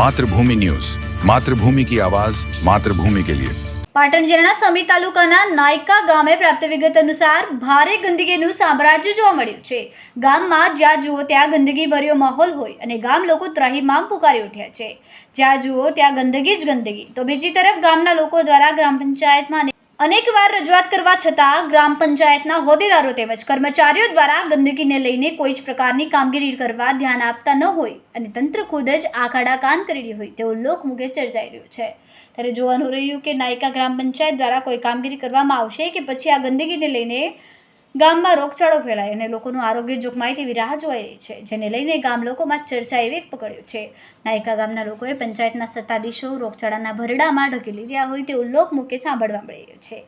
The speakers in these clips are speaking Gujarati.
માતૃભૂમિ ન્યૂઝ. માતૃભૂમિ કી આવાજ, માતૃભૂમિ કે લિયે. પાટણ જિલ્લાના સમી તાલુકાના નાયકા ગામે પ્રાપ્ત વિગત અનુસાર ભારે ગંદકીનું સામ્રાજ્ય જોવા મળ્યું છે. ગામમાં જ્યાં જુઓ ત્યાં ગંદકી ભર્યો માહોલ હોય અને ગામ લોકો ત્રાહીમામ પુકારી ઉઠ્યા છે. જ્યાં જુઓ ત્યાં ગંદકી જ ગંદકી તો બીજી તરફ ગામના લોકો દ્વારા ગ્રામ પંચાયતમાં અનેકવાર રજૂઆત કરવા છતાં ગ્રામ પંચાયતના હોદ્દેદારો તેમજ કર્મચારીઓ દ્વારા ગંદકીને લઈને કોઈ જ પ્રકારની કામગીરી કરવા ધ્યાન આપતા ન હોય અને તંત્ર ખુદ જ આખાડા કાન કરી રહ્યું હોય તેવું લોકમુખે ચર્ચાઈ રહ્યું છે. ત્યારે જોવાનું રહ્યું કે નાયકા ગ્રામ પંચાયત દ્વારા કોઈ કામગીરી કરવામાં આવશે કે પછી આ ગંદકીને લઈને ગામમાં રોગચાળો ફેલાય અને લોકોનું આરોગ્ય જોખમાય તેવી રાહ જોવાઈ રહી છે, જેને લઈને ગામ લોકોમાં ચર્ચાએ વેગ પકડ્યો છે. નાયકા ગામના લોકોએ પંચાયતના સત્તાધીશો રોગચાળાના ભરડામાં ઢકેલી રહ્યા હોય તેવું લોકમુખે સાંભળવા મળી રહ્યું છે.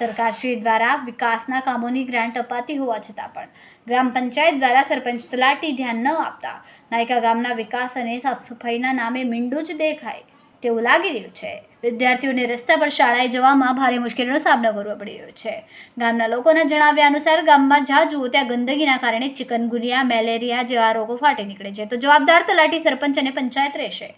સરકારશ્રી દ્વારા વિકાસના કામોની ગ્રાન્ટ અપાતી હોવા છતાં પણ ગ્રામ પંચાયત દ્વારા સરપંચ તલાટી ધ્યાન ન આપતા, નાયકા ગામના વિકાસ અને સાફસફાઈના નામે મીંડું જ દેખાય. તેવું લાગી રહ્યું છે. વિદ્યાર્થીઓને રસ્તા પર શાળાએ જવામાં ભારે મુશ્કેલીનો સામનો કરવો પડી રહ્યો છે. ગામના લોકોના જણાવ્યા અનુસાર ગામમાં જ્યાં જુઓ ત્યાં ગંદકીના કારણે ચિકનગુનિયા, મેલેરિયા જેવા રોગો ફાટી નીકળે છે. તો જવાબદાર તલાટી સરપંચ અને પંચાયત રહેશે.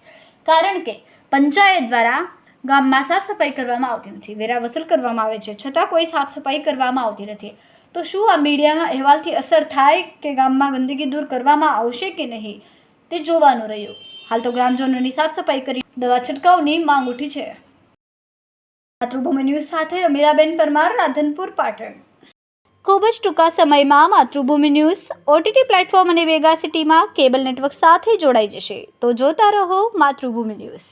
કારણ કે પંચાયત દ્વારા ગામમાં સાફ સફાઈ કરવામાં આવતી નથી. વેરા વસૂલ કરવામાં આવે છે. છતાં કોઈ સાફ સફાઈ કરવામાં આવતી નથી. તો શું આ મીડિયાના અહેવાલથી અસર થાય કે ગામમાં ગંદકી દૂર કરવામાં આવશે કે નહીં? તે જોવાનું રહ્યું. હાલ તો ગ્રામજનોની સાફ સફાઈ કરી દવા છંટકાવની માંગ ઉઠી છે. માતૃભૂમિ ન્યૂઝ સાથે રમીલાબેન પરમાર, રાધનપુર, પાટણ. ખૂબ જ ટૂંકા સમયમાં માતૃભૂમિ ન્યૂઝ ઓટીટી પ્લેટફોર્મ અને વેગા સિટીમાં કેબલ નેટવર્ક સાથે જોડાઈ જશે. તો જોતા રહો માતૃભૂમિ ન્યૂઝ.